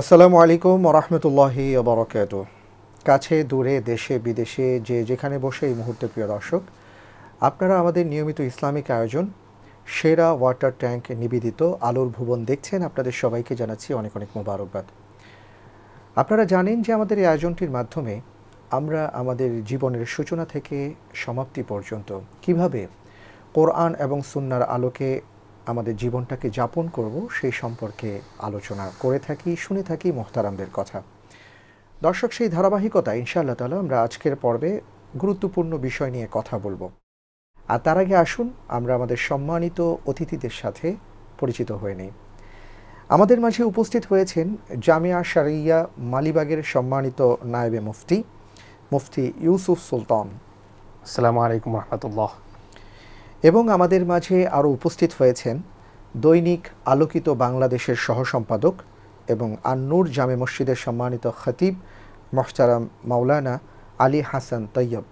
আসসালামু আলাইকুম রহমতুল্লাহি বরকাত কাছে, দূরে, দেশে, বিদেশে, যে যেখানে বসে এই মুহূর্তে প্রিয় দর্শক, আপনারা আমাদের নিয়মিত ইসলামিক আয়োজন, সেরা ওয়াটার ট্যাঙ্ক নিবেদিত আলোর ভুবন দেখছেন, আপনাদের সবাইকে জানাচ্ছি অনেক অনেক মোবারকবাদ। আপনারা জানেন যে আমাদের এই আয়োজনটির মাধ্যমে আমরা আমাদের জীবনের সূচনা থেকে সমাপ্তি পর্যন্ত কীভাবে কোরআন এবং সুন্নার আলোকে আমাদের জীবনটাকে যাপন করব, সেই সম্পর্কে আলোচনা করে থাকি, শুনে থাকি মোহতারামদের কথা। দর্শক, সেই ধারাবাহিকতা ইনশাআল্লাহ তালা আমরা আজকের পর্বে গুরুত্বপূর্ণ বিষয় নিয়ে কথা বলব। আর তার আগে আসুন, আমরা আমাদের সম্মানিত অতিথিদের সাথে পরিচিত হয়ে নিই। আমাদের মাঝে উপস্থিত হয়েছেন জামিয়া শারিয়া মালিবাগের সম্মানিত নায়েবে মুফতি মুফতি ইউসুফ সুলতান। আসসালামু আলাইকুম রহমতুল্লাহ। এবং আমাদের মাঝে আরও উপস্থিত হয়েছেন দৈনিক আলোকিত বাংলাদেশের সহসম্পাদক এবং আন্নুর জামে মসজিদের সম্মানিত খতিব মোহতারাম মাওলানা আলী হাসান তৈয়ব।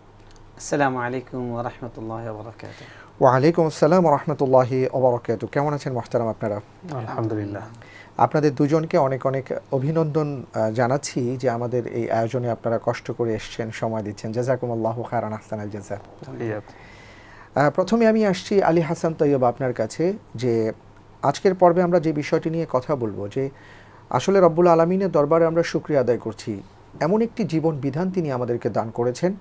আসসালামু আলাইকুম ওরহমতুল্লাহ বরকাত ওয়ালাইকুম আসসালাম রহমতুল্লাহি ওবরকাত কেমন আছেন মোহতারাম আপনারা? আলহামদুলিল্লাহ। আপনাদের দুজনকে অনেক অনেক অভিনন্দন জানাচ্ছি যে আমাদের এই আয়োজনে আপনারা কষ্ট করে এসছেন সময় দিচ্ছেন। জাজাকুম আল্লাহ খারান আহসান আল জাজা প্রথমে আমি আসছি আলী হাসান তৈয়ব আপনার কাছে যে আজকের পর্বে আমরা যে বিষয়টি নিয়ে কথা বলব, যে আসলে রব্বুল আলমিনের দরবারে আমরা শুক্রিয়া আদায় করছি, এমন একটি জীবন বিধান তিনি আমাদেরকে দান করেছেন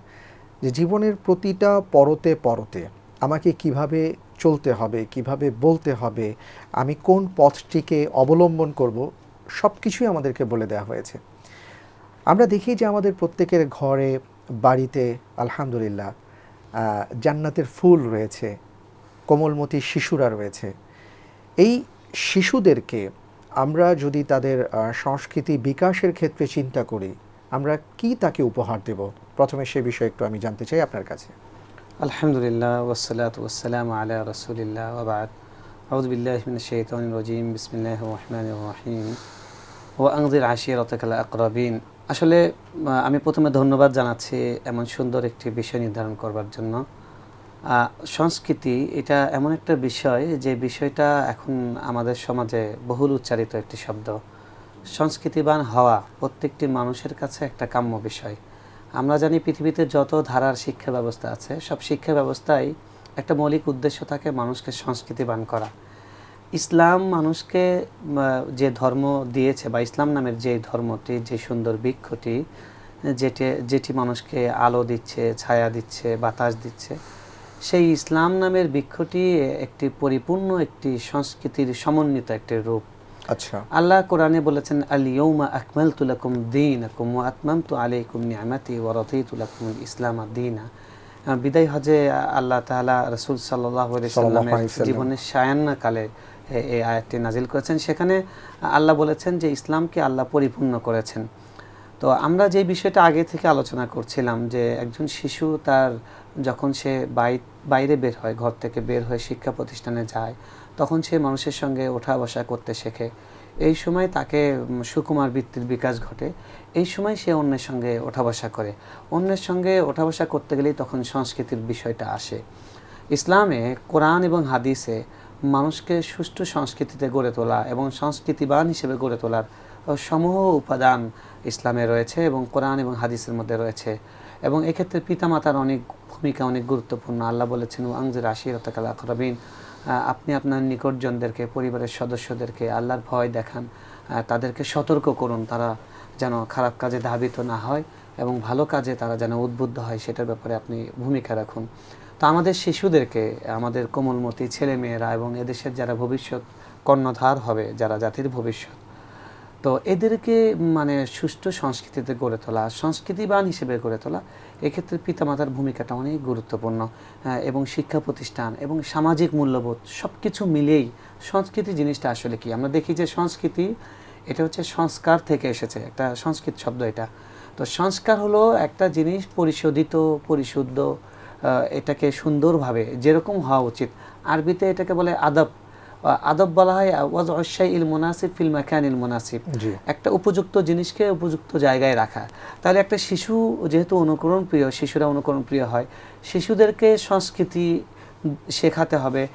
যে জীবনের প্রতিটা পরতে পরতে আমাকে কীভাবে চলতে হবে, কীভাবে বলতে হবে, আমি কোন পথটিকে অবলম্বন করব সব কিছুই আমাদেরকে বলে দেওয়া হয়েছে। আমরা দেখি যে আমাদের প্রত্যেকের ঘরে, বাড়িতে, আলহামদুলিল্লাহ জান্নাতের ফুল রয়েছে, কোমলমতি শিশুরা রয়েছে। এই শিশুদেরকে আমরা যদি তাদের সংস্কৃতি বিকাশের ক্ষেত্রে চিন্তা করি, আমরা কি তাকে উপহার দেব? প্রথমে সে বিষয়ে একটু আমি জানতে চাই আপনার কাছে। আলহামদুলিল্লাহ ওসালাত ওসালাম আলা রসুলিল্লাহ ওবাদ আউদুবিল্লাহ মিন রজিম বিসমিল্লাহ রহমান রহিম। ও আংদির আশির রতকাল আকরাবিন। আসলে আমি প্রথমে ধন্যবাদ জানাচ্ছি এমন সুন্দর একটি বিষয় নির্ধারণ করবার জন্য। সংস্কৃতি এটা এমন একটা বিষয় যে বিষয়টা এখন আমাদের সমাজে বহুল উচ্চারিত একটি শব্দ। সংস্কৃতিবান হওয়া প্রত্যেকটি মানুষের কাছে একটা কাম্য বিষয়। আমরা জানি পৃথিবীতে যত ধারার শিক্ষা ব্যবস্থা আছে, সব শিক্ষা ব্যবস্থায় একটা মৌলিক উদ্দেশ্য থাকে মানুষকে সংস্কৃতিবান করা। ইসলাম মানুষকে যে ধর্ম দিয়েছে বা ইসলাম নামের যে ধর্মটি যে সুন্দর বৃক্ষটি যেটি যেটি মানুষকে আলো দিচ্ছে ছায়া দিচ্ছে বাতাস দিচ্ছে সেই ইসলাম নামের বৃক্ষটি একটি পরিপূর্ণ একটি সংস্কৃতির সমন্বিত একটি রূপ। আচ্ছা। আল্লাহ কোরআনে বলেছেন আল ইয়ৌমা আকমালতু লাকুম দীনাকুম ওয়া আতমামতু আলাইকুম নিআমাতি ওয়া রাদিতু লাকুম ইসলাম দীনা। বিদায় হজে আল্লাহ তাআলা রসুল সাল্লাল্লাহু সাল্লামের জীবনের সায়ান্না কালে এই আয়াতটি নাজিল করেছেন। সেখানে আল্লাহ বলেছেন যে ইসলামকে আল্লাহ পরিপূর্ণ করেছেন। তো আমরা যে বিষয়টা আগে থেকে আলোচনা করছিলাম যে একজন শিশু তার যখন সে বাই- বাইরে বের হয়, ঘর থেকে বের হয়ে শিক্ষা প্রতিষ্ঠানে যায়, তখন সে মানুষের সঙ্গে ওঠা বসা করতে শেখে। এই সময় তাকে সুকুমার বৃত্তির বিকাশ ঘটে। এই সময় সে অন্যের সঙ্গে ওঠা বসা করে। অন্যের সঙ্গে ওঠা বসা করতে গেলেই তখন সংস্কৃতির বিষয়টা আসে। ইসলামে কোরআন এবং হাদিসে মানুষকে সুষ্ঠু সংস্কৃতিতে গড়ে তোলা এবং সংস্কৃতিবান হিসেবে গড়ে তোলার সমূহ উপাদান ইসলামে রয়েছে এবং কোরআন এবং হাদিসের মধ্যে রয়েছে। এবং এক্ষেত্রে পিতামাতার অনেক ভূমিকা অনেক গুরুত্বপূর্ণ। আল্লাহ বলেছেন আংজের আশিরতাকাল আকরাবিন। আপনি আপনার নিকটজনদেরকে, পরিবারের সদস্যদেরকে আল্লাহর ভয় দেখান। তাদেরকে সতর্ক করুন। তারা যেন খারাপ কাজে ধাবিত না হয় এবং ভালো কাজে তারা যেন উদ্বুদ্ধ হয়, সেটার ব্যাপারে আপনি ভূমিকা রাখুন। তো আমাদের শিশুদেরকে আমাদের কোমলমতি ছেলে মেয়েরা এবং এদেশের যারা ভবিষ্যৎ কর্ণধার হবে যারা জাতির ভবিষ্যৎ তো এদেরকে মানে সুষ্ঠু সংস্কৃতিতে গড়ে তোলা সংস্কৃতিবান হিসেবে গড়ে তোলা এক্ষেত্রে পিতামাতার ভূমিকাটা অনেক গুরুত্বপূর্ণ হ্যাঁ, এবং শিক্ষা প্রতিষ্ঠান এবং সামাজিক মূল্যবোধ সব কিছু মিলেই সংস্কৃতি জিনিসটা আসলে কি? আমরা দেখি যে সংস্কৃতি এটা হচ্ছে সংস্কার থেকে এসেছে একটা সংস্কৃত শব্দ এটা। তো সংস্কার হলো একটা জিনিস পরিশোধিত পরিশুদ্ধ এটাকে সুন্দরভাবে যেরকম হওয়া উচিত। আরবিতে এটাকে বলে আদব। আদব বলা হয় ওয়াজ ইল মুনাসিব ফিল মাকান ইল মুনাসিব একটা উপযুক্ত জিনিসকে উপযুক্ত জায়গায় রাখা। তাহলে একটা শিশু যেহেতু অনুকরণ প্রিয় শিশুরা অনুকরণ প্রিয় হয় শিশুদেরকে সংস্কৃতি শেখাতে হবে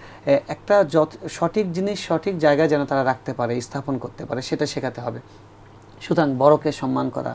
একটা যত সঠিক জিনিস সঠিক জায়গায় যেন তারা রাখতে পারে স্থাপন করতে পারে সেটা শেখাতে হবে। সুতরাং বড়কে সম্মান করা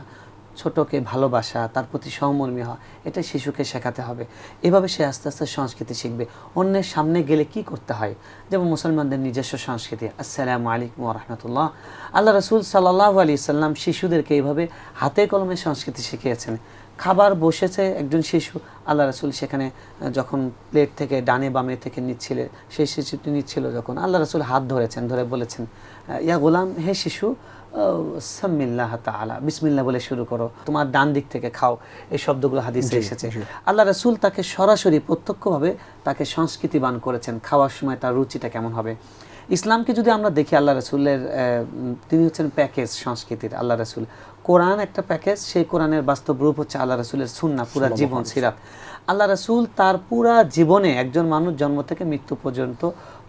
ছোটকে ভালোবাসা, তার প্রতি সহমর্মী হওয়া, এটা শিশুকে শেখাতে হবে। এভাবে সে আস্তে আস্তে সংস্কৃতি শিখবে। অন্যের সামনে গেলে কি করতে হয়? যেমন মুসলমানদের নিজস্ব সংস্কৃতি, আসসালামু আলাইকুম রহমতুল্লাহ। আল্লাহ রসুল সাল্লাহ আলি সাল্লাম শিশুদেরকে এইভাবে হাতে কলমে সংস্কৃতি শিখিয়েছেন। খাবার বসেছে একজন শিশু আল্লাহ রসুল সেখানে যখন প্লেট থেকে ডানে বামে থেকে নিচ্ছিল সেই শিশুটি নিচ্ছিল যখন আল্লাহ রসুল হাত ধরেছেন ধরে বলেছেন ইয়া গোলাম হে শিশু সাম্মিল্লাহ তাআলা বিসমিল্লাহ বলে শুরু করো তোমার ডান দিক থেকে খাও। এই শব্দগুলো হাদিসে এসেছে। আল্লাহ রাসুল তাকে সরাসরি প্রত্যক্ষভাবে তাকে সংস্কৃতিবান করেছেন খাওয়ার সময় তার রুচিটা কেমন হবে? ইসলামকে যদি আমরা দেখি আল্লাহ রসুলের আহ, তিনি হচ্ছেন প্যাকেজ সংস্কৃতির আল্লাহ রসুল। কোরআন একটা প্যাকেজ সেই কোরআনের বাস্তব রূপ হচ্ছে আল্লাহ রসুলের সুন্না পুরা জীবন সিরাপ আল্লাহ রসুল তার পুরা জীবনে একজন মানুষ জন্ম থেকে মৃত্যু পর্যন্ত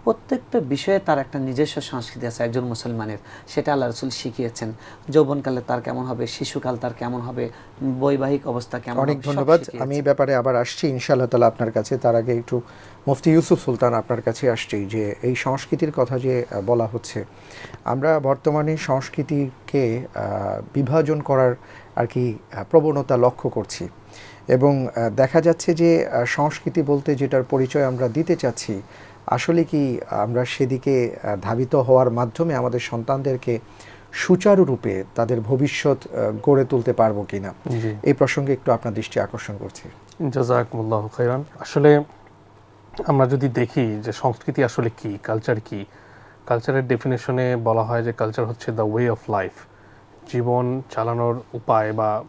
প্রত্যেকটা বিষয়ে তার একটা নিজস্ব সংস্কৃতি আছে একজন মুসলমানের। সেটা আল্লাহ রসুল শিখিয়েছেন। যৌবনকালে তার কেমন হবে শিশুকাল তার কেমন হবে বৈবাহিক অবস্থা কেমন অনেক ধন্যবাদ। আমি এই ব্যাপারে আবার আসছি। ইনশাআল্লাহ তালা আপনার কাছে। তার আগে একটু মুফতি ইউসুফ সুলতান আপনার কাছে আসছি যে এই সংস্কৃতির কথা যে বলা হচ্ছে। আমরা বর্তমানে সংস্কৃতিকে বিভাজন করার আর কি প্রবণতা লক্ষ্য করছি। এবং দেখা যাচ্ছে যে সংস্কৃতি বলতে যেটার পরিচয় আমরা দিতে চাচ্ছি আসলে কি আমরা সেদিকে ধাবিত হওয়ার মাধ্যমে আমাদের সন্তানদেরকে সুচারুরূপে তাদের ভবিষ্যৎ গড়ে তুলতে পারব কিনা? এই প্রসঙ্গে একটু আপনার দৃষ্টি আকর্ষণ করছি। আসলে আমরা যদি দেখি যে সংস্কৃতি আসলে কি কালচার কি কালচারের ডেফিনেশনে বলা হয় যে কালচার হচ্ছে দ্য ওয়ে অফ লাইফ জীবন চালানোর উপায় বা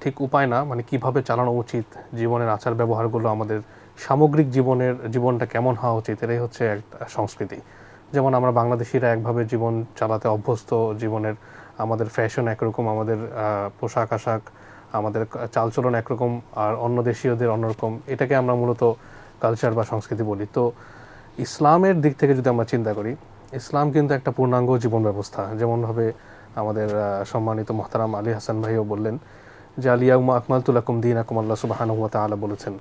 ঠিক উপায় না মানে কীভাবে চালানো উচিত জীবনের আচার ব্যবহারগুলো আমাদের সামগ্রিক জীবনের, জীবনটা কেমন হওয়া উচিত? এটাই হচ্ছে একটা সংস্কৃতি। যেমন আমরা বাংলাদেশিরা একভাবে জীবন চালাতে অভ্যস্ত, জীবনের আমাদের ফ্যাশন একরকম, আমাদের পোশাক, আশাক, আমাদের চালচলন একরকম, আর অন্য দেশীয়দের অন্যরকম, এটাকে আমরা মূলত কালচার বা সংস্কৃতি বলি। তো ইসলামের দিক থেকে যদি আমরা চিন্তা করি, ইসলাম কিন্তু একটা পূর্ণাঙ্গ জীবন ব্যবস্থা। যেমনভাবে আমাদের সম্মানিত মহতারাম আলী হাসান ভাইও বললেন যে, আলিয়াউমা আকমাল তুলাকুম দিন আকুম আল্লাহ সুবাহানুয়া তালা বলেছেন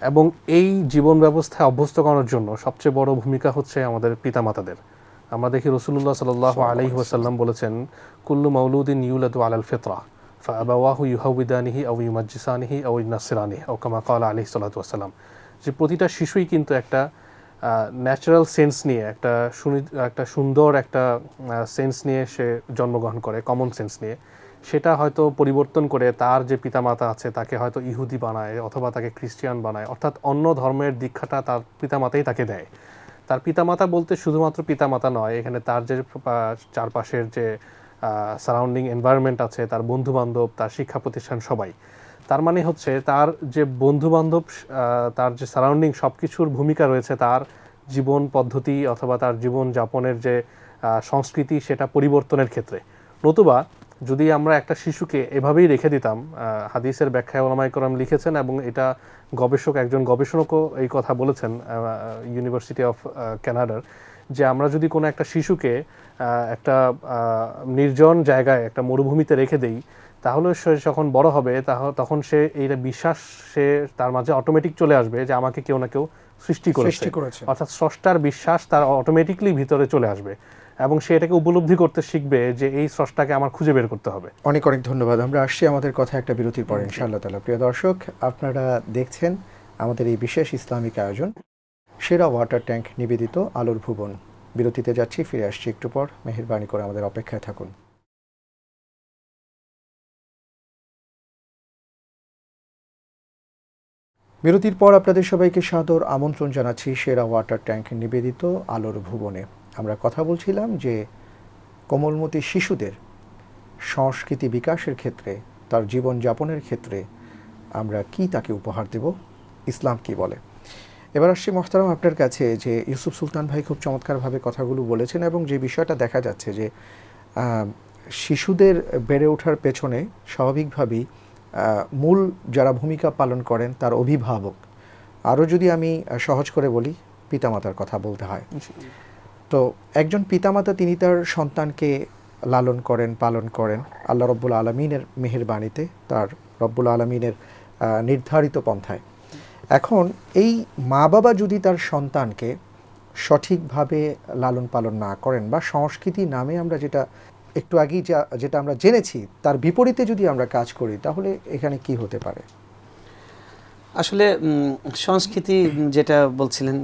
এবং এই জীবন ব্যবস্থায় অভ্যস্ত করার জন্য সবচেয়ে বড় ভূমিকা হচ্ছে আমাদের পিতামাতাদের। আমরা দেখি রসুল্লাহ সাল আলাইহি ওয়াসাল্লাম বলেছেন কুল্লু মাউলুদ্দিন ইউলাদু আলাল ফিতরা ফাবাওয়াহু ইউহাউবিদানিহি আউ ইউমাজ্জিসানিহি আউ ইনাসিরানিহি আউ কামা কালা সাল্লাতু ওয়াসাল্লাম যে প্রতিটা শিশুই কিন্তু একটা ন্যাচারাল সেন্স নিয়ে একটা সুনি- একটা সুন্দর একটা সেন্স নিয়ে সে জন্মগ্রহণ করে কমন সেন্স নিয়ে। সেটা হয়তো পরিবর্তন করে তার যে পিতামাতা আছে, তাকে হয়তো ইহুদি বানায় অথবা তাকে খ্রিস্টিয়ান বানায়। অর্থাৎ অন্য ধর্মের দীক্ষাটা তার পিতামাতাই তাকে দেয়। তার পিতামাতা বলতে শুধুমাত্র পিতামাতা নয়, এখানে তার যে চারপাশের যে সারাউন্ডিং এনভায়রনমেন্ট আছে, তার বন্ধু বান্ধব তার শিক্ষা প্রতিষ্ঠান, সবাই। তার মানে হচ্ছে তার যে বন্ধু বান্ধব তার যে সারাউন্ডিং সব কিছুর ভূমিকা রয়েছে, তার জীবন পদ্ধতি অথবা তার জীবন যাপনের যে সংস্কৃতি, সেটা পরিবর্তনের ক্ষেত্রে। নতুবা যদি আমরা একটা শিশুকে এভাবেই রেখে দিতাম হাদিসের ব্যাখ্যায় ওলামাই করম লিখেছেন এবং এটা গবেষক একজন গবেষণকও এই কথা বলেছেন ইউনিভার্সিটি অফ কানাডার যে আমরা যদি কোনো একটা শিশুকে একটা নির্জন জায়গায় একটা মরুভূমিতে রেখে দেই তাহলে সে যখন বড় হবে তাহ- তখন সে এই বিশ্বাস সে তার মাঝে অটোমেটিক চলে আসবে যে আমাকে কেউ না কেউ সৃষ্টি করেছে। অর্থাৎ স্রষ্টার বিশ্বাস তার অটোমেটিকলি ভিতরে চলে আসবে এবং সে এটাকে উপলব্ধি করতে শিখবে যে এই স্রষ্টাকে আমার খুঁজে বের করতে হবে। অনেক অনেক ধন্যবাদ। আমরা আসছি আমাদের কথা একটা বিরতির পরে ইনশাআল্লাহ তালা প্রিয় দর্শক আপনারা দেখছেন আমাদের এই বিশেষ ইসলামিক আয়োজন সেরা ওয়াটার ট্যাঙ্ক নিবেদিত আলোর ভুবন। বিরতিতে যাচ্ছি ফিরে আসছি একটু পর। মেহেরবানি করে আমাদের অপেক্ষায় থাকুন। বিরতির পর আপনাদের সবাইকে সাদর আমন্ত্রণ জানাচ্ছি সেরা ওয়াটার ট্যাঙ্ক নিবেদিত আলোর ভুবনে। আমরা কথা বলছিলাম যে কোমলমতি শিশুদের সংস্কৃতি বিকাশের ক্ষেত্রে, তার জীবন যাপনের ক্ষেত্রে আমরা কি তাকে উপহার দেব? ইসলাম কি বলে? এবার আসছি মোহতারাম আপনার কাছে যে ইউসুফ সুলতান ভাই খুব চমৎকারভাবে কথাগুলো বলেছেন এবং যে বিষয়টা দেখা যাচ্ছে যে শিশুদের বেড়ে ওঠার পেছনে স্বাভাবিকভাবেই মূল যারা ভূমিকা পালন করেন তার অভিভাবক। আরও যদি আমি সহজ করে বলি, পিতামাতার কথা বলতে হয়। তো একজন পিতামাতা তিনি তার সন্তানকে লালন করেন, পালন করেন। আল্লাহ রব্বুল আলমিনের মেহেরবাণীতে তার রব্বুল আলমিনের নির্ধারিত পন্থায়। এখন এই মা বাবা যদি তার সন্তানকে সঠিকভাবে লালন পালন না করেন বা সংস্কৃতি নামে আমরা যেটা একটু আগেই যা, যেটা আমরা জেনেছি, তার বিপরীতে যদি আমরা কাজ করি, তাহলে এখানে কি হতে পারে? আসলে সংস্কৃতি যেটা বলছিলেন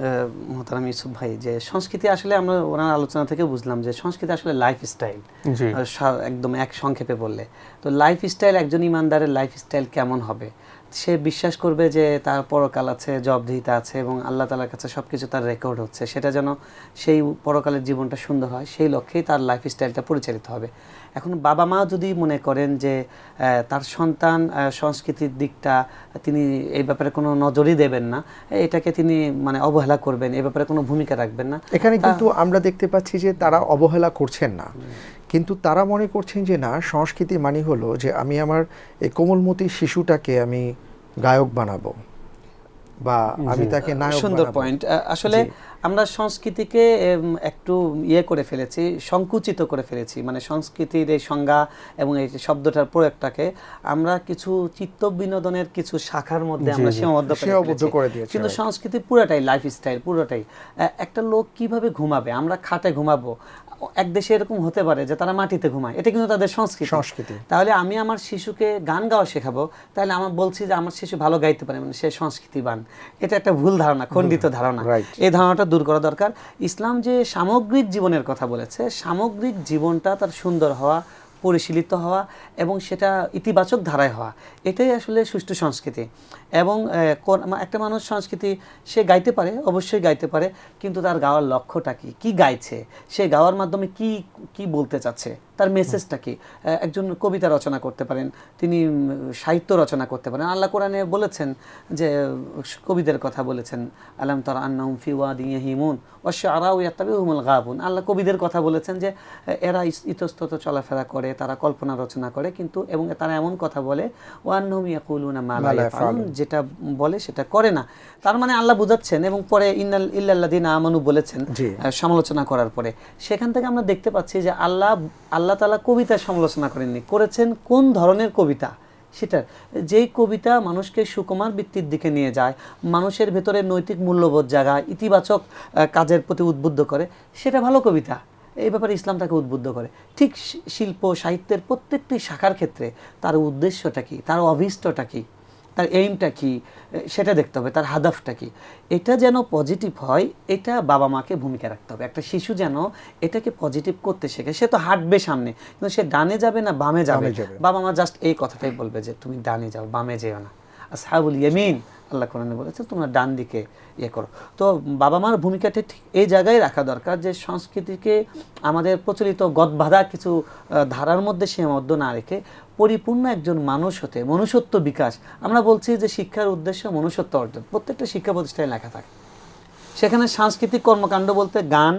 মোহতারাম ইউসুফ ভাই যে সংস্কৃতি আসলে আমরা ওনার আলোচনা থেকে বুঝলাম যে সংস্কৃতি আসলে লাইফস্টাইল একদম এক সংক্ষেপে বললে। তো লাইফ স্টাইল একজন ইমানদারের লাইফ স্টাইল কেমন হবে? সে বিশ্বাস করবে যে তার পরকাল আছে জবধিতা আছে এবং আল্লাহ তালার কাছে সব কিছু তার রেকর্ড হচ্ছে। সেটা যেন সেই পরকালের জীবনটা সুন্দর হয় সেই লক্ষ্যেই তার লাইফ স্টাইলটা পরিচালিত হবে। এখন বাবা মা যদি মনে করেন যে তার সন্তান সংস্কৃতির দিকটা তিনি এই ব্যাপারে কোনো নজরই দেবেন না এটাকে তিনি মানে অবহেলা করবেন এই ব্যাপারে কোনো ভূমিকা রাখবেন না। এখানে কিন্তু আমরা দেখতে পাচ্ছি যে তারা অবহেলা করছেন না। কিন্তু তারা মনে করছেন যে না সংস্কৃতি মানে হলো যে আমি আমার এই কোমলমতি শিশুটাকে আমি গায়ক বানাবো বা আমি তাকে নায়ক সুন্দর পয়েন্ট আসলে আমরা সংস্কৃতিকে একটু ইয়ে করে ফেলেছি সংকুচিত করে ফেলেছি। মানে সংস্কৃতির এই সংজ্ঞা এবং এই শব্দটার প্রয়োগটাকে আমরা কিছু চিত্ত বিনোদনের কিছু শাখার মধ্যে আমরা সীমাবদ্ধ করে দিয়েছে, কিন্তু সংস্কৃতি পুরোটাই লাইফস্টাইল পুরোটাই। একটা লোক কীভাবে ঘুমাবে? আমরা খাটে ঘুমাবো। এক দেশে এরকম হতে পারে যে তারা মাটিতে ঘুমায়। এটা কিন্তু তাদের সংস্কৃতি। সংস্কৃতি। তাহলে আমি আমার শিশুকে গান গাওয়া শেখাবো তাহলে আমার বলছি যে আমার শিশু ভালো গাইতে পারে মানে সে সংস্কৃতিবান। এটা একটা ভুল ধারণা খণ্ডিত ধারণা এই ধারণাটা দূর করা দরকার। ইসলাম যে সামগ্রিক জীবনের কথা বলেছে সামগ্রিক জীবনটা তার সুন্দর হওয়া পরিশীলিত হওয়া এবং সেটা ইতিবাচক ধারায় হওয়া। এটাই আসলে সুষ্ঠু সংস্কৃতি। এবং একটা মানুষ সংস্কৃতি সে গাইতে পারে, অবশ্যই গাইতে পারে, কিন্তু তার গাওয়ার লক্ষ্যটা কি? কী গাইছে? সে গাওয়ার মাধ্যমে কি কি বলতে চাচ্ছে? তার মেসেজটা কি আহ, একজন কবিতা রচনা করতে পারেন তিনি সাহিত্য রচনা করতে পারেন। আল্লাহ কোরআনে বলেছেন যে কবিদের কথা বলেছেন আলাম তার আন্নাহুম ফি ওয়াদিন ইয়াহিমুন অশ্ব আরাউ ইয়াত্তাবিহুমুল গাবুন আল্লাহ কবিদের কথা বলেছেন যে এরা ইতস্তত চলাফেরা করে তারা কল্পনা রচনা করে কিন্তু এবং তারা এমন কথা বলে ওয়ান্নহুম ইয়াকুলুনা মা লা মা লা ইয়াফআলুন, ইয়াফআলুন। যেটা বলে সেটা করে না। তার মানে আল্লাহ বুঝাচ্ছেন এবং পরে ইন্নাল ইল্লাল্লাযিনা আমানু বলেছেন সমালোচনা করার পরে। সেখান থেকে আমরা দেখতে পাচ্ছি যে আল্লাহ আল্লাহ তালা কবিতা সমালোচনা করেননি। করেছেন কোন ধরনের কবিতা? সেটার যেই কবিতা মানুষকে সুকুমার বৃত্তির দিকে নিয়ে যায়, মানুষের ভেতরে নৈতিক মূল্যবোধ জাগায়, ইতিবাচক কাজের প্রতি উদ্বুদ্ধ করে, সেটা ভালো কবিতা। এই ব্যাপারে ইসলাম তাকে উদ্বুদ্ধ করে। ঠিক শিল্প, সাহিত্যের প্রত্যেকটি শাখার ক্ষেত্রে তার উদ্দেশ্যটা কী? তার অভীষ্টটা কি? তার এইমটা কি? সেটা দেখতে হবে তার হাদাফটা কি? এটা যেন পজিটিভ হয় এটা বাবা মাকে ভূমিকা রাখতে হবে। একটা শিশু যেন এটাকে পজিটিভ করতে শেখে সে তো হাঁটবে সামনে কিন্তু সে ডানে যাবে না বামে যাবে। বাবা মা জাস্ট এই কথাটাই বলবে যে তুমি ডানে যাও বামে যেও না। আসহাবুল ইয়ামিন, আল্লাহ কোরআনে বলেছে তোমরা ডান দিকে ইয়ে করো। তো বাবা মার ভূমিকাটা ঠিক এই জায়গায় রাখা দরকার যে সংস্কৃতিকে আমাদের প্রচলিত গদবাধা কিছু ধারার মধ্যে সীমাবদ্ধ না রেখে পরিপূর্ণ একজন মানুষ হতে, মনুষ্যত্ব বিকাশ। আমরা বলছি যে শিক্ষার উদ্দেশ্য মনুষ্যত্ব অর্জন। প্রত্যেকটা শিক্ষা প্রতিষ্ঠানে লেখা থাকে। সেখানে সাংস্কৃতিক কর্মকাণ্ড বলতে গান,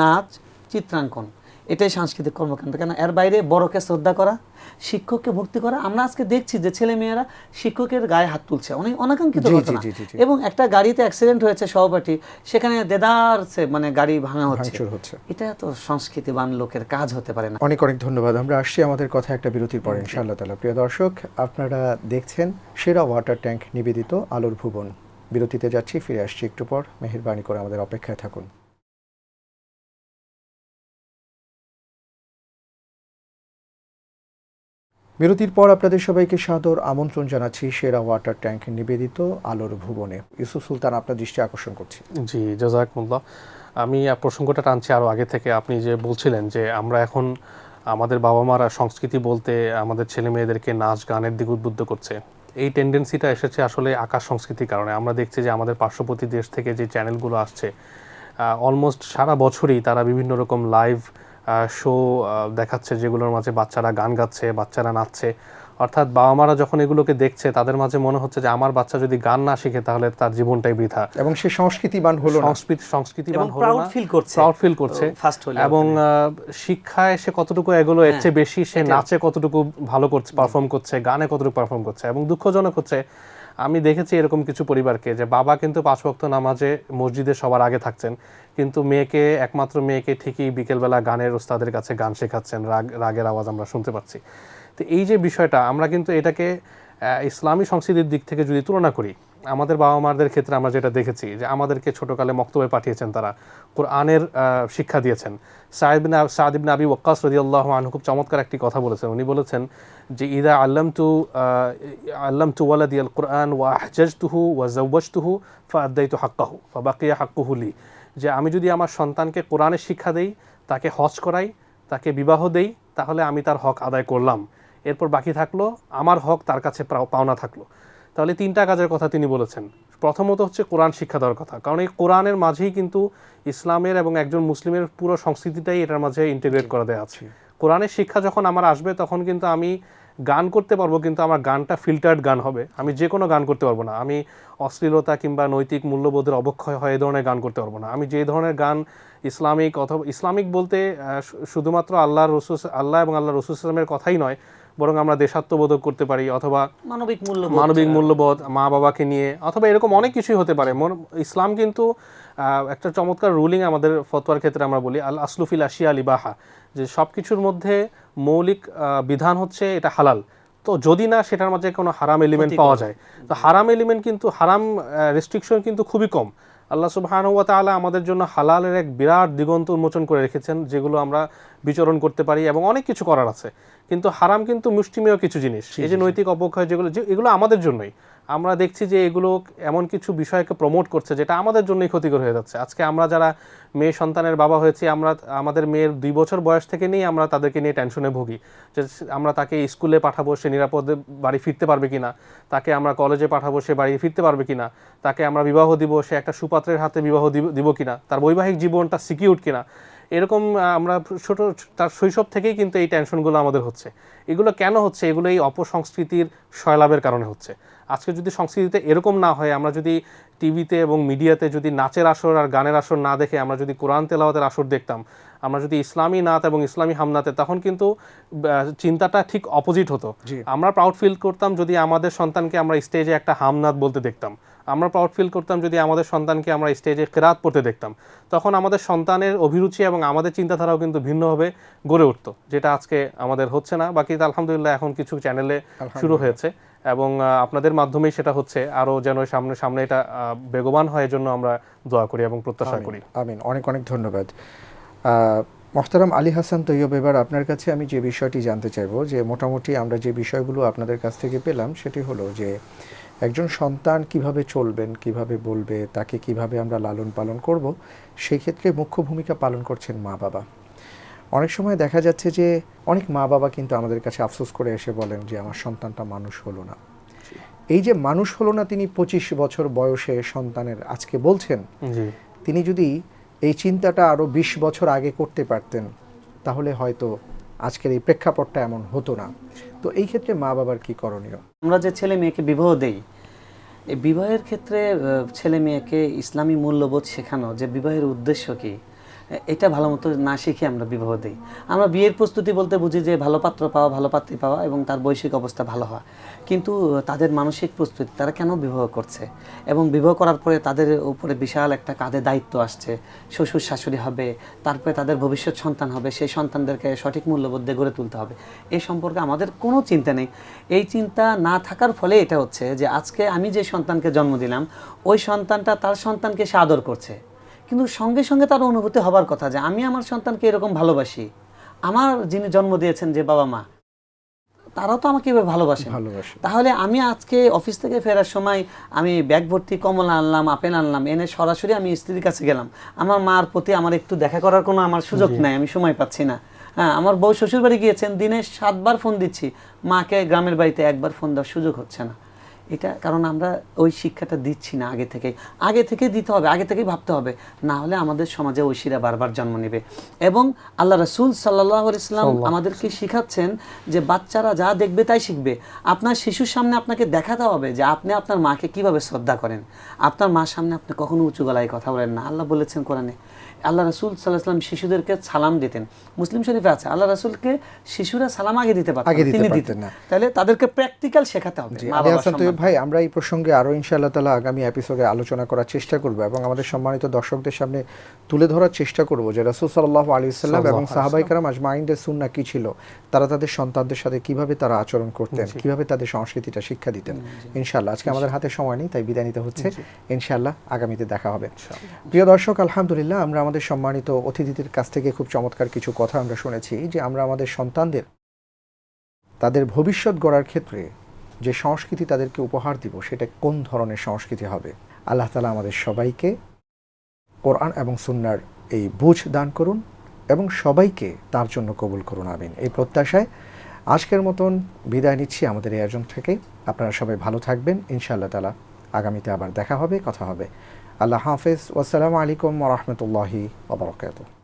নাচ, চিত্রাঙ্কন। এটাই সাংস্কৃতিক কর্মকাণ্ড। কেন? এর বাইরে বড়কে শ্রদ্ধা করা শিক্ষককে ভক্তি করা। আমরা আজকে দেখছি যে ছেলে মেয়েরা শিক্ষকের গায়ে হাত তুলছে। অনেক অনাকাঙ্ক্ষিত ঘটনা। এবং একটা গাড়িতে অ্যাক্সিডেন্ট হয়েছে সহপাঠী সেখানে দেদার সে মানে গাড়ি ভাঙা হচ্ছে। হচ্ছে। এটা তো সংস্কৃতিবান লোকের কাজ হতে পারে না। অনেক অনেক ধন্যবাদ। আমরা আসছি আমাদের কথা একটা বিরতির পরে ইনশাআল্লাহ তালা প্রিয় দর্শক আপনারা দেখছেন সেরা ওয়াটার ট্যাঙ্ক নিবেদিত আলোর ভুবন। বিরতিতে যাচ্ছি ফিরে আসছি একটু পর। মেহেরবানি করে আমাদের অপেক্ষায় থাকুন। বিরতির পর আপনাদের সবাইকে সাদর আমন্ত্রণ জানাচ্ছি সেরা ওয়াটার ট্যাঙ্ক নিবেদিত আলোর ভুবনে। ইউসুফ সুলতান, আপনার দৃষ্টি আকর্ষণ করছি। জি, জাজাকুমুল্লাহ। আমি প্রসঙ্গটা টানছি আরও আগে থেকে। আপনি যে বলছিলেন যে আমরা এখন আমাদের বাবা মারা সংস্কৃতি বলতে আমাদের ছেলে মেয়েদেরকে নাচ গানের দিকে উদ্বুদ্ধ করছে। এই টেন্ডেন্সিটা এসেছে আসলে আকাশ সংস্কৃতির কারণে। আমরা দেখছি যে আমাদের পার্শ্ববর্তী দেশ থেকে যে চ্যানেলগুলো আসছে অলমোস্ট সারা বছরই তারা বিভিন্ন রকম লাইভ শো দেখাচ্ছে যেগুলোর মাঝে বাচ্চারা গান গাচ্ছে বাচ্চারা নাচছে। অর্থাৎ বাবা মারা যখন এগুলোকে দেখছে তাদের মাঝে মনে হচ্ছে যে আমার বাচ্চা যদি গান না শিখে তাহলে তার জীবনটাই বৃথা। এবং সে সংস্কৃতিবান হলো না। সংস্কৃতি সংস্কৃতি এবং proud feel করছে। প্রাউড ফিল করছে। হলে এবং আহ, শিক্ষায় সে কতটুকু এগুলো এর চেয়ে বেশি সে নাচে কতটুকু ভালো করছে পারফর্ম করছে গানে কতটুকু পারফর্ম করছে। এবং দুঃখজনক হচ্ছে আমি দেখেছি এরকম কিছু পরিবারকে যে বাবা কিন্তু পাঁচ ওয়াক্ত নামাজে মসজিদে সবার আগে থাকছেন, কিন্তু মেয়েকে, একমাত্র মেয়েকে ঠিকই বিকেলবেলা গানের ওস্তাদের কাছে গান শেখাচ্ছেন, রাগ, রাগের আওয়াজ আমরা শুনতে পাচ্ছি। তো এই যে বিষয়টা, আমরা কিন্তু এটাকে ইসলামী সংস্কৃতির দিক থেকে যদি তুলনা করি আমাদের বাবা মাদের ক্ষেত্রে আমরা যেটা দেখেছি যে আমাদেরকে ছোটকালে মক্তবে পাঠিয়েছেন তারা, কোরআনের শিক্ষা দিয়েছেন। সাহেবিন সাদিবিন আবি ওয়াক্কাস রদিয়াল্লাহ আনহু খুব চমৎকার একটি কথা বলেছেন। উনি বলেছেন যে, ইদা আল্লাম তু আল্লাম তু ওয়ালাদি আল কোরআন ওয়া আহজাজ তুহু ওয়া জব্বাজ তুহু ফা আদাই তু হাক্কাহু ফা বাকিয়া হাক্কুহুলি যে, আমি যদি আমার সন্তানকে কোরআনের শিক্ষা দেই, তাকে হজ করাই, তাকে বিবাহ দেই, তাহলে আমি তার হক আদায় করলাম। এরপর বাকি থাকল, আমার হক তার কাছে পাও- পাওনা থাকল। তাহলে তিনটা কাজের কথা তিনি বলেছেন। প্রথমত হচ্ছে কোরআন শিক্ষা দেওয়ার কথা। কারণ এই কোরআনের মাঝেই কিন্তু ইসলামের এবং একজন মুসলিমের পুরো সংস্কৃতিটাই এটার মাঝে ইন্টিগ্রেট করা দেওয়া আছে। কোরআনের শিক্ষা যখন আমার আসবে তখন কিন্তু আমি গান করতে পারব কিন্তু আমার গানটা ফিল্টার্ড গান হবে। আমি যে কোনো গান করতে পারব না। আমি অশ্লীলতা কিংবা নৈতিক মূল্যবোধের অবক্ষয় হয় এ ধরনের গান করতে পারব না। আমি যে ধরনের গান ইসলামিক অথবা ইসলামিক বলতে শুধুমাত্র আল্লাহ রসুল আল্লাহ এবং আল্লাহ রসুল ইসলামের কথাই নয় বরং আমরা দেশাত্মবোধক করতে পারি অথবা মানবিক মূল্য মানবিক মূল্যবোধ মা বাবাকে নিয়ে অথবা এরকম অনেক কিছুই হতে পারে। ইসলাম কিন্তু একটা চমৎকার রুলিং আমাদের ফতোয়ার ক্ষেত্রে আমরা বলি আল আসলুফিল আশিয়া আলী বাহা যে সব কিছুর মধ্যে মৌলিক বিধান হচ্ছে এটা হালাল। তো যদি না সেটার মাঝে কোনো হারাম এলিমেন্ট পাওয়া যায়। তো হারাম এলিমেন্ট কিন্তু হারাম রেস্ট্রিকশন কিন্তু খুবই কম। আল্লাহ সুবাহানুয়া তালা তাআলা আমাদের জন্য হালালের এক বিরাট দিগন্ত উন্মোচন করে রেখেছেন যেগুলো আমরা বিচরণ করতে পারি এবং অনেক কিছু করার আছে। কিন্তু হারাম কিন্তু মুষ্টিমেয় কিছু জিনিস। এই যে নৈতিক অবক্ষয় যেগুলো যে এগুলো আমাদের জন্যই। আমরা দেখছি যে এগুলো এমন কিছু বিষয়কে প্রমোট করছে যেটা আমাদের জন্যই ক্ষতিকর হয়ে যাচ্ছে। আজকে আমরা যারা মেয়ে সন্তানের বাবা হয়েছি, আমরা, আমাদের মেয়ের দুই বছর বয়স থেকে নিয়ে আমরা তাদেরকে নিয়ে টেনশনে ভুগি। যে আমরা তাকে স্কুলে পাঠাবো, সে নিরাপদে বাড়ি ফিরতে পারবে কি না তাকে আমরা কলেজে পাঠাবো, সে বাড়ি ফিরতে পারবে কি না তাকে আমরা বিবাহ দিব, সে একটা সুপাত্রের হাতে বিবাহ দিব দিব কিনা? তার বৈবাহিক জীবনটা সিকিউর কিনা? এরকম আমরা ছোট, তার শৈশব থেকেই কিন্তু এই টেনশনগুলো আমাদের হচ্ছে। এগুলো কেন হচ্ছে? এগুলো এই অপসংস্কৃতির সয়লাভের কারণে হচ্ছে। আজকে যদি সংস্কৃতিতে এরকম না হয়, আমরা যদি টিভিতে এবং মিডিয়াতে যদি নাচের আসর আর গানের আসর না দেখে আমরা যদি কোরআন তেলাওয়াতের আসর দেখতাম আমরা যদি ইসলামী নাত এবং ইসলামী হামনাতে তখন কিন্তু চিন্তাটা ঠিক অপোজিট হতো। আমরা প্রাউড ফিল করতাম যদি আমাদের সন্তানকে আমরা স্টেজে একটা হামনাত বলতে দেখতাম। আমরা প্রাউড ফিল করতাম যদি আমাদের সন্তানকে আমরা স্টেজে কেরাত পড়তে দেখতাম। তখন আমাদের সন্তানের অভিরুচি এবং আমাদের চিন্তাধারাও কিন্তু ভিন্নভাবে গড়ে উঠতো যেটা আজকে আমাদের হচ্ছে না। বাকি তো আলহামদুলিল্লাহ এখন কিছু চ্যানেলে শুরু হয়েছে। এবং আপনাদের মাধ্যমেই সেটা হচ্ছে। আরও যেন সামনে সামনে এটা বেগবান হয় জন্য আমরা দোয়া করি এবং প্রত্যাশা করি। আমিন। অনেক অনেক ধন্যবাদ। মোহতারাম আলী হাসান তৈয়ব এবার আপনার কাছে আমি যে বিষয়টি জানতে চাইব যে মোটামুটি আমরা যে বিষয়গুলো আপনাদের কাছ থেকে পেলাম সেটি হলো যে একজন সন্তান কীভাবে চলবেন কীভাবে বলবে তাকে কীভাবে আমরা লালন পালন করব সেই ক্ষেত্রে মুখ্য ভূমিকা পালন করছেন মা বাবা অনেক সময় দেখা যাচ্ছে যে অনেক মা বাবা কিন্তু আমাদের কাছে আফসোস করে এসে বলেন যে আমার সন্তানটা মানুষ হলো না। এই যে মানুষ হলো না তিনি পঁচিশ বছর বয়সে সন্তানের আজকে বলছেন তিনি যদি এই চিন্তাটা আরও বিশ বছর আগে করতে পারতেন তাহলে হয়তো আজকের এই প্রেক্ষাপটটা এমন হতো না। তো এই ক্ষেত্রে মা বাবার কি করণীয়? আমরা যে ছেলে মেয়েকে বিবাহ দেই এই বিবাহের ক্ষেত্রে ছেলে মেয়েকে ইসলামী মূল্যবোধ শেখানো যে বিবাহের উদ্দেশ্য কি এটা ভালো মতো না শিখে আমরা বিবাহ দিই। আমরা বিয়ের প্রস্তুতি বলতে বুঝি যে ভালো পাত্র পাওয়া, ভালো পাত্রী পাওয়া এবং তার বৈশ্বিক অবস্থা ভালো হওয়া। কিন্তু তাদের মানসিক প্রস্তুতি তারা কেন বিবাহ করছে? এবং বিবাহ করার পরে তাদের উপরে বিশাল একটা কাঁধে দায়িত্ব আসছে। শ্বশুর শাশুড়ি হবে, তারপরে তাদের ভবিষ্যৎ সন্তান হবে, সেই সন্তানদেরকে সঠিক মূল্যবোধ গড়ে তুলতে হবে। এই সম্পর্কে আমাদের কোনো চিন্তা নেই। এই চিন্তা না থাকার ফলে এটা হচ্ছে যে আজকে আমি যে সন্তানকে জন্ম দিলাম, ওই সন্তানটা তার সন্তানকে সে আদর করছে। কিন্তু সঙ্গে সঙ্গে তার অনুভূতি হবার কথা যে আমি আমার সন্তানকে এরকম ভালোবাসি। আমার যিনি জন্ম দিয়েছেন যে বাবা মা তারাও তো আমাকে এভাবে ভালোবাসে। তাহলে আমি আজকে অফিস থেকে ফেরার সময় আমি ব্যাগ ভর্তি কমলা আনলাম আপেল আনলাম এনে সরাসরি আমি স্ত্রীর কাছে গেলাম। আমার মার প্রতি আমার একটু দেখা করার কোনো আমার সুযোগ নাই আমি সময় পাচ্ছি না। হ্যাঁ আমার বউ শ্বশুর বাড়ি গিয়েছেন দিনে সাতবার ফোন দিচ্ছি। মাকে গ্রামের বাড়িতে একবার ফোন দেওয়ার সুযোগ হচ্ছে না। এটা কারণ আমরা ওই শিক্ষাটা দিচ্ছি না আগে থেকেই। আগে থেকে দিতে হবে আগে থেকেই ভাবতে হবে। না হলে আমাদের সমাজে ঐশীরা বারবার জন্ম নেবে। এবং আল্লাহ রসুল সাল্লাহ ইসলাম আমাদেরকে শিখাচ্ছেন যে বাচ্চারা যা দেখবে তাই শিখবে। আপনার শিশুর সামনে আপনাকে দেখাতে হবে যে আপনি আপনার মাকে কীভাবে শ্রদ্ধা করেন। আপনার মার সামনে আপনি কখনো উঁচু গলায় কথা বলেন না। আল্লাহ বলেছেন কোরআনে আল্লাহ রসুল সাল্লাহাম শিশুদেরকে সালাম দিতেন। মুসলিম শরীফে আছে আল্লাহ রসুলকে শিশুরা সালাম আগে দিতে পারতেন দিতে তিনি দিতেন। না। তাহলে তাদেরকে প্র্যাকটিক্যাল শেখাতে হবে। ভাই আমরা এই প্রসঙ্গে আরও ইনশাআল্লাহ তালা আগামী এপিসোডে আলোচনা করার চেষ্টা করব এবং আমাদের সম্মানিত দর্শকদের সামনে তুলে ধরার চেষ্টা করব যে রাসুল সাল্লাহ আলী সাল্লাম এবং সাহাবাই কারাম আজমাইনদের সুন্না কি ছিল? তারা তাদের সন্তানদের সাথে কীভাবে তারা আচরণ করতেন? কীভাবে তাদের সংস্কৃতিটা শিক্ষা দিতেন? ইনশাআল্লাহ আজকে আমাদের হাতে সময় নেই তাই বিদায় নিতে হচ্ছে। ইনশাআল্লাহ আগামীতে দেখা হবে। প্রিয় দর্শক আলহামদুলিল্লাহ আমরা আমাদের সম্মানিত অতিথিদের কাছ থেকে খুব চমৎকার কিছু কথা আমরা শুনেছি যে আমরা আমাদের সন্তানদের, তাদের ভবিষ্যৎ গড়ার ক্ষেত্রে যে সংস্কৃতি তাদেরকে উপহার দিব, সেটা কোন ধরনের সংস্কৃতি হবে? আল্লাহ তালা আমাদের সবাইকে কোরআন এবং সুন্নার এই বুঝ দান করুন এবং সবাইকে তার জন্য কবুল করুন, আমিন। এই প্রত্যাশায় আজকের মতন বিদায় নিচ্ছি আমাদের এই আয়োজন থেকে। আপনারা সবাই ভালো থাকবেন। ইনশাআল্লাহ তালা আগামীতে আবার দেখা হবে, কথা হবে। আল্লাহ হাফেজ ওয়াসালামু আলাইকুম রহমতুল্লাহি ওবরাকাতুহ